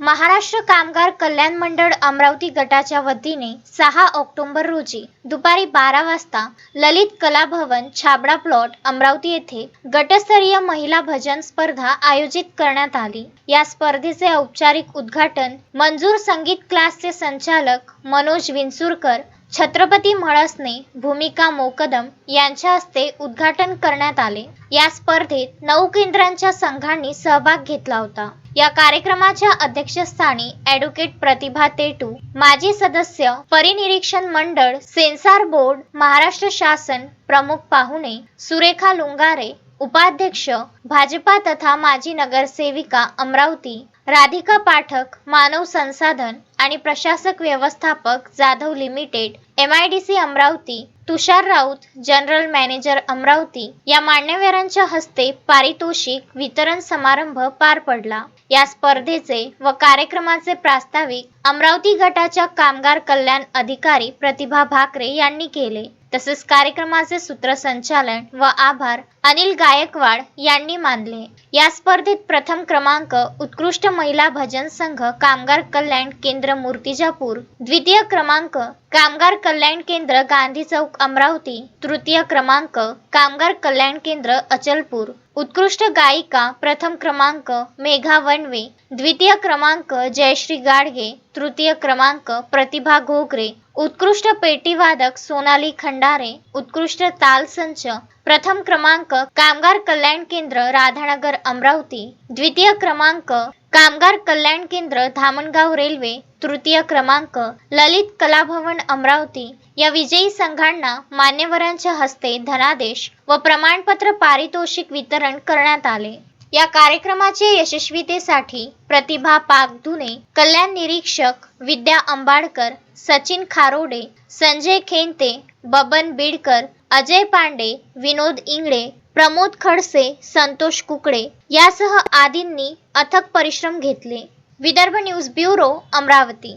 महाराष्ट्र कामगार कल्याण मंडळ अमरावती गटाच्या वतीने सहा ऑक्टोबर रोजी दुपारी बारा वाजता ललित कला भवन छाबडा प्लॉट अमरावती येथे गटस्तरीय महिला भजन स्पर्धा आयोजित करण्यात आली. या स्पर्धेचे औपचारिक उद्घाटन मंजूर संगीत क्लासचे संचालक मनोज विंचुरकर छत्रपती मळसने भूमिका मोकदम यांच्या हस्ते उद्घाटन करण्यात आले. या स्पर्धेत नऊ केंद्रांच्या संघांनी सहभाग घेतला होता. या कार्यक्रमाच्या अध्यक्षस्थानी ॲडव्होकेट प्रतिभा तेटू माजी सदस्य परिनिरीक्षण मंडळ सेन्सार बोर्ड महाराष्ट्र शासन प्रमुख पाहुणे सुरेखा लुंगारे उपाध्यक्ष भाजपा तथा माजी नगरसेविका अमरावती राधिका पाठक मानव संसाधन आणि प्रशासक व्यवस्थापक Jadhav limited M I D C Amravati Tushar Raut general manager Amravati या मान्यवरांच्या हस्ते पारितोषिक वितरण समारंभ पार पडला. या स्पर्धेचे व कार्यक्रमाचे प्रास्ताविक अमरावती गटाच्या कामगार कल्याण अधिकारी प्रतिभा भाकरे यांनी केले. तसेच कार्यक्रमाचे सूत्रसंचालन व आभार अनिल गायकवाड यांनी मानले. या स्पर्धेत प्रथम क्रमांक उत्कृष्ट महिला भजन संघ कामगार कल्याण केंद्र मूर्तिजापूर द्वितीय क्रमांक कामगार कल्याण केंद्र गांधी चौक अमरावती तृतीय क्रमांक कामगार कल्याण केंद्र अचलपूर. उत्कृष्ट गायिका प्रथम क्रमांक मेघा वनवे, द्वितीय क्रमांक जयश्री गाडगे, तृतीय क्रमांक प्रतिभा घोगरे, उत्कृष्ट पेटीवादक सोनाली खंडारे, उत्कृष्ट ताल संच प्रथम क्रमांक कामगार कल्याण केंद्र राधानगर अमरावती, द्वितीय क्रमांक कामगार कल्याण केंद्र धामणगाव रेल्वे तृतीय क्रमांक ललित कलाभवन अमरावती या विजयी संघांना मान्यवरांच्या हस्ते धनादेश व प्रमाणपत्र पारितोषिक वितरण करण्यात आले. या कार्यक्रमाच्या यशस्वीतेसाठी प्रतिभा पागधुने कल्याण निरीक्षक विद्या अंबाडकर सचिन खारोडे संजय खेंते बबन बिडकर अजय पांडे विनोद इंगळे प्रमोद खडसे संतोष कुकडे यासह आदींनी अथक परिश्रम घेतले. Vidarbha news bureau Amravati.